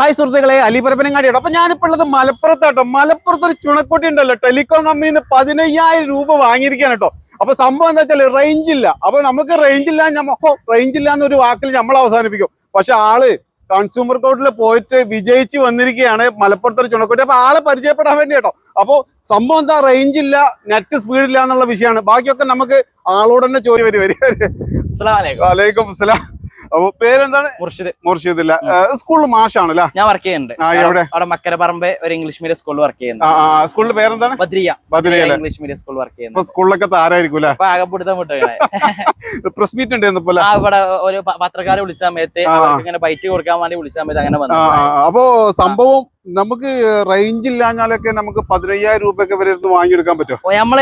Hi സുഹൃത്തുക്കളെ അലിപരപ്പനങ്ങാടിയാണ് അപ്പൊ ഞാനിപ്പോ ഉള്ളത് മലപ്പുറത്താട്ടോ. മലപ്പുറത്ത് ഒരു ചുണക്കുട്ടി ഉണ്ടല്ലോ ടെലികോം കമ്പനിന്ന് നിന്ന് പതിനയ്യായിരം രൂപ വാങ്ങിയിരിക്കുകയാണ് കേട്ടോ. അപ്പൊ സംഭവം എന്താ വെച്ചാൽ റേഞ്ച് ഇല്ല. അപ്പൊ നമുക്ക് റേഞ്ച് ഇല്ല ഞമ്മ റേഞ്ച് ഇല്ല എന്നൊരു വാക്കിൽ നമ്മൾ അവസാനിപ്പിക്കും. പക്ഷെ ആൾ കൺസ്യൂമർ കോർട്ടിൽ പോയിട്ട് വിജയിച്ച് വന്നിരിക്കുകയാണ് മലപ്പുറത്ത് ഒരു ചുണക്കുട്ടി. അപ്പൊ ആളെ പരിചയപ്പെടാൻ വേണ്ടി കേട്ടോ. അപ്പൊ സംഭവം എന്താ? റേഞ്ച് ഇല്ല നെറ്റ് സ്പീഡ് ഇല്ല എന്നുള്ള വിഷയമാണ്. ബാക്കിയൊക്കെ നമുക്ക് ആളോട് തന്നെ ചോദ്യം വരും. വരും അസ്സലാമലൈക്കും വലൈക്കും അസ്സലാം. അപ്പൊ പേരെന്താണ്? മുർഷിദ്. മുർഷിദില്ല. സ്കൂളിൽ മാഷാണ് അല്ലേ ഞാൻ വർക്ക് ചെയ്യുന്നുണ്ട്. എവിടെ? അവിടെ മക്കരപ്പറമ്പ് ഒരു ഇംഗ്ലീഷ് മീഡിയം സ്കൂളിൽ വർക്ക് ചെയ്യുന്നു സ്കൂളിന്റെ പേരെന്താണ്? ബദ്രിയ. ബദ്രിയ ഇംഗ്ലീഷ് മീഡിയം സ്കൂളിൽ വർക്ക് ചെയ്യുന്നു സ്കൂളിലൊക്കെ താരായിരിക്കും അല്ലെ? ആകെ പിടുത്തം വിട്ടുകളെ പ്രസ് മീറ്റ് ഉണ്ടായിരുന്നു ഇവിടെ ഒരു പത്രക്കാരെ വിളിച്ച സമയത്ത്. ഇങ്ങനെ ബൈറ്റ് കൊടുക്കാൻ വേണ്ടി വിളിച്ച സമയത്ത് അങ്ങനെ വന്നു. അപ്പോ സംഭവം നമുക്ക് റേഞ്ച് ഇല്ലാഞ്ഞാലൊക്കെ നമുക്ക് പതിനയ്യായിരം രൂപയൊക്കെ വരെ വാങ്ങിയെടുക്കാൻ പറ്റുമോ? നമ്മൾ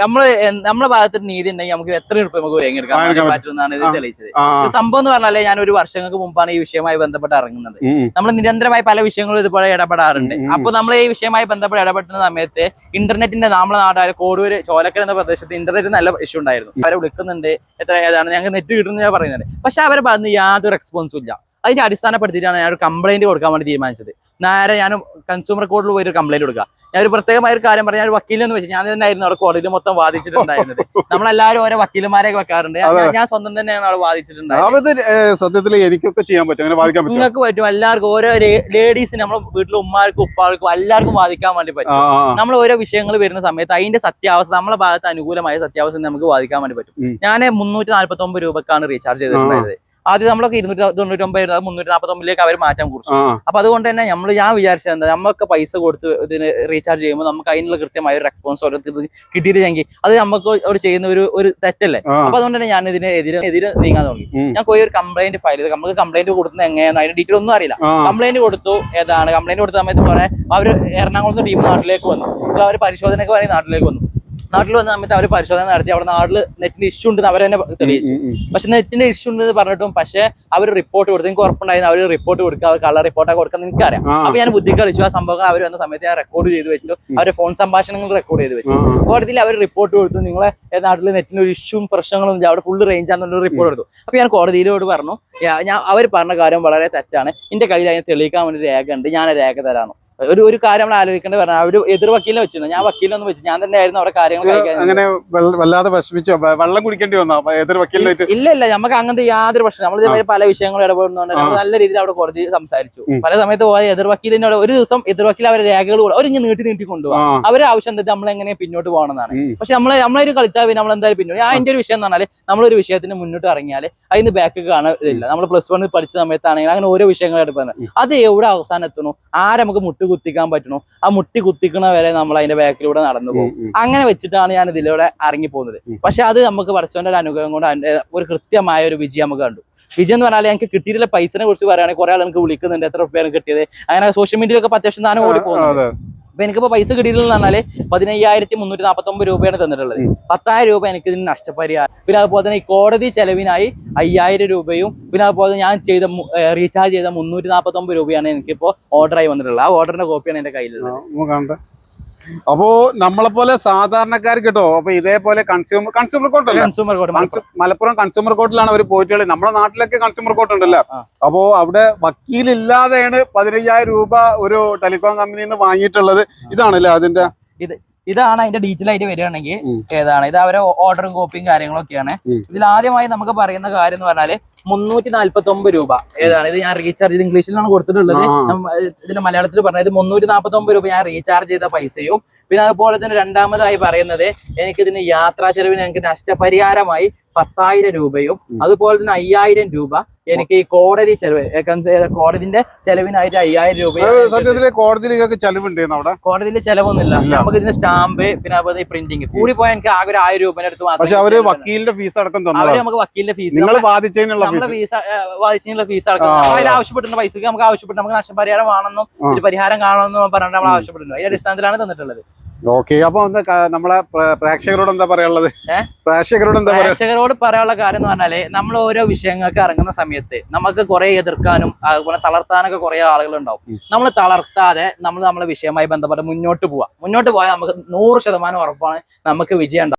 നമ്മൾ നമ്മളെ ഭാഗത്ത് നീതി ഉണ്ടെങ്കിൽ നമുക്ക് എത്ര രൂപ നമുക്ക് വാങ്ങിയെടുക്കാൻ പറ്റും. പറ്റുമെന്നാണ് ഇത്. തെളിയിച്ചത്. സംഭവം എന്ന് പറഞ്ഞാൽ ഞാൻ ഒരു വർഷങ്ങൾക്ക് മുമ്പാണ് ഈ വിഷയവുമായി ബന്ധപ്പെട്ട് ഇറങ്ങുന്നത്. നമ്മൾ നിരന്തരമായി പല വിഷയങ്ങളും ഇതുപോലെ ഇടപെടാറുണ്ട്. അപ്പൊ നമ്മൾ ഈ വിഷയമായി ബന്ധപ്പെട്ട് ഇടപെടുന്ന സമയത്ത് ഇന്റർനെറ്റിന്റെ നമ്മുടെ നാടായ കോടൂര് ചോലക്കൽ എന്ന പ്രദേശത്ത് ഇന്റർനെറ്റ് നല്ല ഇഷ്യൂ ഉണ്ടായിരുന്നു. അവരെ വിളിക്കുന്നുണ്ട്. എത്ര ഏതാണ് ഞങ്ങൾക്ക് നെറ്റ് കിട്ടുന്ന പറയുന്നുണ്ട്. പക്ഷെ അവരെ ഭാഗത്ത് യാതൊരു റെസ്പോൺസും ഇല്ല. അതിന്റെ അടിസ്ഥാനപ്പെടുത്തിയിട്ടാണ് ഞാൻ ഒരു കംപ്ലൈന്റ് കൊടുക്കാൻ വേണ്ടി തീരുമാനിച്ചത്. നേരെ ഞാൻ കൺസ്യൂമർ കോർട്ടിൽ പോയി ഒരു കംപ്ലൈന്റ് കൊടുക്കുക ഞാൻ ഒരു പ്രത്യേകമായ ഒരു കാര്യം പറഞ്ഞാൽ ഒരു വക്കീലെന്ന് വെച്ചാൽ ഞാൻ തന്നെ ആയിരുന്നു അവിടെ കോടതിയിൽ മൊത്തം വാദിച്ചിട്ടുണ്ടായിരുന്നത്. നമ്മളെല്ലാവരും ഓരോ വക്കീലുമാരെയൊക്കെ വെക്കാറുണ്ട്. ഞാൻ- സ്വന്തം തന്നെയാണ് അവിടെ വാദിച്ചിട്ടുണ്ടായിരുന്നത്. എനിക്കൊക്കെ ചെയ്യാൻ പറ്റും. അങ്ങനെ വാദിക്കാൻ പറ്റും നിങ്ങൾക്ക് പറ്റും. എല്ലാവർക്കും ഓരോ ലേഡീസിന് നമ്മളെ വീട്ടിലെ ഉമ്മാർക്കും ഉപ്പാർക്കും എല്ലാവർക്കും വാദിക്കാൻ വേണ്ടി പറ്റും. നമ്മൾ ഓരോ വിഷയങ്ങൾ വരുന്ന സമയത്ത് അതിന്റെ സത്യാവസ്ഥ നമ്മളെ ഭാഗത്ത് അനുകൂലമായ സത്യാവസ്ഥ നമുക്ക് വാദിക്കാൻ വേണ്ടി പറ്റും. ഞാൻ മുന്നൂറ്റി നാല്പത്തി ഒമ്പത് രൂപക്കാണ് റീചാർജ് ചെയ്തിട്ടുണ്ടായത് ആദ്യം നമ്മളൊക്കെ ഇരുന്നൂറ്റി തൊണ്ണൂറ്റി ഒമ്പത് മുന്നൂറ്റി നാൽപ്പത്തി ഒമ്പതിലേക്ക് അവർ മാറ്റം കുറിച്ചു. അപ്പൊ അതുകൊണ്ട് തന്നെ നമ്മൾ ഞാൻ വിചാരിച്ചത് എന്താ നമ്മൾക്ക് പൈസ കൊടുത്ത് ഇതിന് റീചാർജ് ചെയ്യുമ്പോൾ നമുക്ക് അതിനുള്ള കൃത്യമായ ഒരു റെസ്പോൺസ് ഓരോരുത്തർ കിട്ടിയിട്ടില്ലെങ്കിൽ അത് നമുക്ക് അവർ ചെയ്യുന്ന ഒരു ഒരു തെറ്റല്ലേ. അപ്പൊ അതുകൊണ്ട് തന്നെ ഞാൻ ഇതിന് എതിരെ എതിരെ നീങ്ങാൻ തുടങ്ങി. ഞാൻ പോയി ഒരു കംപ്ലൈന്റ് ഫയൽ ചെയ്ത്. നമുക്ക് കംപ്ലൈന്റ് കൊടുക്കുന്നത് എങ്ങനെയാണ് അതിന്റെ ഡീറ്റെയിൽ ഒന്നും അറിയില്ല. കംപ്ലൈന്റ് കൊടുത്തു ഏതാണ്? കംപ്ലൈന്റ് കൊടുത്ത സമയത്ത് കുറെ അവർ എറണാകുളത്ത് ടീം നാട്ടിലേക്ക് വന്നു. അവർ പരിശോധനയ്ക്ക് വേണ്ടി നാട്ടിലേക്ക് വന്നു. നാട്ടിൽ വന്ന സമയത്ത് അവർ പരിശോധന നടത്തി അവിടെ നാട്ടിൽ നെറ്റിന് ഇഷ്യൂ ഉണ്ടെന്ന് അവർ തന്നെ തെളിയിച്ചു. പക്ഷെ നെറ്റിന്റെ ഇഷ്യൂ ഉണ്ടെന്ന് പറഞ്ഞിട്ടും പക്ഷെ അവർ റിപ്പോർട്ട് കൊടുത്തു. എനിക്ക് ഉറപ്പുണ്ടായിരുന്നു അവർ റിപ്പോർട്ട് കൊടുക്കുക അവർ കളർ റിപ്പോർട്ടൊക്കെ കൊടുക്കാൻ എനിക്കറിയാം. അപ്പൊ ഞാൻ ബുദ്ധി കളിച്ചു. ആ സംഭവങ്ങൾ അവർ വന്ന സമയത്ത് ഞാൻ റെക്കോർഡ് ചെയ്ത് വെച്ചു. അവരുടെ ഫോൺ സംഭാഷണങ്ങൾ റെക്കോർഡ് ചെയ്ത് വെച്ചു. കോടതിയിൽ അവർ റിപ്പോർട്ട് കൊടുത്തു. നിങ്ങളെ നാട്ടിൽ നെറ്റിന് ഒരു ഇഷ്യൂവും പ്രശ്നങ്ങളും ഇല്ല. അവിടെ ഫുള്ള് റേഞ്ച് ആണെന്നുള്ള റിപ്പോർട്ട് കൊടുത്തു. അപ്പൊ ഞാൻ കോടതിയിലോട് പറഞ്ഞു ഞാൻ അവർ പറഞ്ഞ കാര്യം വളരെ തെറ്റാണ്. എന്റെ കയ്യിൽ അതിനെ തെളിയിക്കാൻ വേണ്ടി രേഖ ഉണ്ട് ഞാൻ രേഖ തരാണ്. ഒരു ഒരു കാര്യം നമ്മൾ ആലോചിക്കേണ്ടത് പറഞ്ഞു അവർ എതിർ വക്കീലിനെ വെച്ചിരുന്നു. ഞാൻ വക്കീലൊന്നും വെച്ചു ഞാൻ തന്നെ ആയിരുന്നു അവിടെ കാര്യങ്ങൾ അങ്ങനെ വല്ലാതെ വിഷമിച്ചോ? വെള്ളം കുടിക്കേണ്ടി വന്നോ? എതിർ വക്കീലിനായിട്ട് ഇല്ല ഇല്ല. നമുക്ക് അങ്ങനത്തെ യാതൊരു പ്രശ്നം നമ്മൾ ഇതേപോലെ പല വിഷയങ്ങളും ഇടപെടുന്നുണ്ട് നമ്മൾ നല്ല രീതിയിൽ അവിടെ കോടതി സംസാരിച്ചു. പല സമയത്ത് പോയ എതിർ വക്കീലിനോട് ഒരു ദിവസം എതിർ വക്കീൽ അവരെ രേഖകൾ കൂടെ അവരിങ്ങനെ നീട്ടി നീട്ടി കൊണ്ടുപോകാം അവരെ ആവശ്യം എന്താ? നമ്മൾ എങ്ങനെ പിന്നോട്ട് പോകണമെന്നാണ്. പക്ഷെ നമ്മളെ നമ്മളൊരു കളിച്ചാൽ പിന്നെ നമ്മൾ എന്തായാലും പിന്നോട്ട് അതിന്റെ ഒരു വിഷയം എന്ന് പറഞ്ഞാൽ നമ്മളൊരു വിഷയത്തിന് മുന്നോട്ട് ഇറങ്ങിയാൽ അതിന് ബാക്ക് കാണാൻ ഇതില്ല. നമ്മൾ പ്ലസ് വൺ പഠിച്ച സമയത്താണെങ്കിൽ അങ്ങനെ ഓരോ വിഷയങ്ങൾ എടുക്കുന്നത് അത് എവിടെ അവസാനം എത്തണോ? ആരെ നമുക്ക് മുട്ട് കുത്തിക്കാൻ പറ്റണോ? ആ മുട്ടി കുത്തിക്കണ വരെ നമ്മൾ അതിന്റെ ബാക്കിലൂടെ നടന്നു പോകും. അങ്ങനെ വെച്ചിട്ടാണ് ഞാൻ ഇതിലൂടെ ഇറങ്ങി പോകുന്നത്. പക്ഷെ അത് നമുക്ക് പഠിച്ചവന്റെ ഒരു അനുഗ്രഹം കൊണ്ട് ഒരു കൃത്യമായ ഒരു വിജയം നമുക്ക് കണ്ടു. വിജയം എന്ന് പറഞ്ഞാൽ എനിക്ക് കിട്ടിയിട്ടുള്ള പൈസനെ കുറിച്ച് പറയുകയാണെങ്കിൽ കുറെ ആൾ എനിക്ക് വിളിക്കുന്നുണ്ട്. എത്ര റുപ്യാണ് കിട്ടിയത്? അങ്ങനെ സോഷ്യൽ മീഡിയയിലൊക്കെ അത്യാവശ്യം താനും ഓടി അതെ. അപ്പൊ എനിക്കിപ്പോ പൈസ കിട്ടിയിട്ടുള്ള പറഞ്ഞാൽ പതിനയ്യായിരത്തി മുന്നൂറ്റി നാൽപ്പത്തി ഒമ്പത് രൂപയാണ് തന്നിട്ടുള്ളത്. പത്തായിരം രൂപ എനിക്ക് ഇതിന് നഷ്ടപരിഹാരം. പിന്നെ അതുപോലെ തന്നെ ഈ കോടതി ചെലവിനായി അയ്യായിരം രൂപയും പിന്നെ അതുപോലെ ഞാൻ ചെയ്ത റീചാർജ് ചെയ്ത മുന്നൂറ്റി നാൽപ്പത്തി ഒമ്പത് രൂപയാണ് എനിക്കിപ്പോ ഓർഡർ ആയി വന്നിട്ടുള്ളത്. ആ ഓർഡറിന്റെ കോപ്പിയാണ് എന്റെ കയ്യിലുള്ളത്. അപ്പോ നമ്മളെ പോലെ സാധാരണക്കാർ കേട്ടോ അപ്പൊ ഇതേപോലെ consumer consumer court consumer court Malappuram. Consumer കോർട്ടിലാണ് അവർ പോയിട്ടുള്ളത്. നമ്മുടെ നാട്ടിലൊക്കെ കൺസ്യൂമർ കോർട്ട് ഉണ്ടല്ലോ. അപ്പോൾ അപ്പോ അവിടെ വക്കീലില്ലാതെയാണ് പതിനയ്യായിരം രൂപ ഒരു ടെലികോം കമ്പനിയിൽ നിന്ന് വാങ്ങിയിട്ടുള്ളത്. ഇതാണല്ലേ അതിന്റെ? ഇതാണ് അതിന്റെ ഡീറ്റെയിൽ ആയിട്ട് വരികയാണെങ്കിൽ ഏതാണ്? ഇത് അവരെ ഓർഡറും കോപ്പിയും കാര്യങ്ങളൊക്കെയാണ്. ഒക്കെയാണ് ഇതിൽ ആദ്യമായി നമുക്ക് പറയുന്ന കാര്യം എന്ന് പറഞ്ഞാൽ മുന്നൂറ്റി നാല്പത്തി ഒമ്പത് രൂപ. ഏതാണ്? ഇത് ഞാൻ റീചാർജ് ചെയ്ത് ഇംഗ്ലീഷിലാണ് കൊടുത്തിട്ടുള്ളത്. ഇതിൽ ഇതിന്റെ മലയാളത്തിൽ പറഞ്ഞത് മുന്നൂറ്റി നാൽപ്പത്തി ഒമ്പത് രൂപ ഞാൻ റീചാർജ് ചെയ്ത പൈസയും. പിന്നെ അതുപോലെ തന്നെ രണ്ടാമതായി പറയുന്നത് എനിക്ക് ഇതിന് യാത്രാ ചെലവിന് എനിക്ക് നഷ്ടപരിഹാരമായി പത്തായിരം രൂപയും അതുപോലെ തന്നെ അയ്യായിരം രൂപ എനിക്ക് ഈ കോടതി ചെലവ് കോടതിന്റെ ചെലവിനായിട്ട് അയ്യായിരം രൂപ സത്യത്തിൽ സത്യത്തിൽ നിങ്ങൾക്ക് ചെലവുണ്ടായിരുന്നു അവിടെ? കോടതിയിൽ ചെലവൊന്നുമില്ല. നമുക്ക് ഇതിന്റെ സ്റ്റാമ്പ് പിന്നെ അതുപോലെ പ്രിന്റിങ് കൂടി പോയാൽ എനിക്ക് ആകെ ഒരു ആയിരം രൂപയുടെ അടുത്ത് പക്ഷെ അവർ വക്കീലിന്റെ ഫീസ് അടക്കം അവർ നമുക്ക് വക്കീലിന്റെ ഫീസ് നിങ്ങൾ ബാധിച്ചതിനുള്ള ഫീസ് വാദിച്ചതിനുള്ള ഫീസ് അടക്കം. അതിൽ. പൈസക്ക് നമുക്ക് ആവശ്യപ്പെട്ടു നമുക്ക് നഷ്ടപരിഹാരം വേണമെന്നും ഒരു പരിഹാരം കാണണമെന്നും പറഞ്ഞിട്ട് നമ്മൾ ആവശ്യപ്പെട്ടിട്ടുണ്ട്. അതിന്റെ അടിസ്ഥാനത്തിലാണ് തന്നിട്ടുള്ളത്. ഓക്കെ അപ്പൊ എന്താ നമ്മളെ പ്രേ- പ്രേക്ഷകരോട് എന്താ പറയാനുള്ളത്? പ്രേക്ഷകരോട് എന്താ പ്രേക്ഷകരോട് പറയാനുള്ള കാര്യം എന്ന് പറഞ്ഞാൽ നമ്മൾ ഓരോ വിഷയങ്ങൾക്ക് ഇറങ്ങുന്ന സമയത്ത് നമുക്ക് കുറെ എതിർക്കാനും അതുപോലെ തളർത്താനൊക്കെ കുറെ ആളുകൾ ഉണ്ടാവും നമ്മൾ തളർത്താതെ നമ്മൾ നമ്മളെ വിഷയമായി ബന്ധപ്പെട്ട് മുന്നോട്ട് പോവാം. മുന്നോട്ട് പോയാൽ നമുക്ക് നൂറ് ശതമാനം ഉറപ്പാണ് നമുക്ക് വിജയം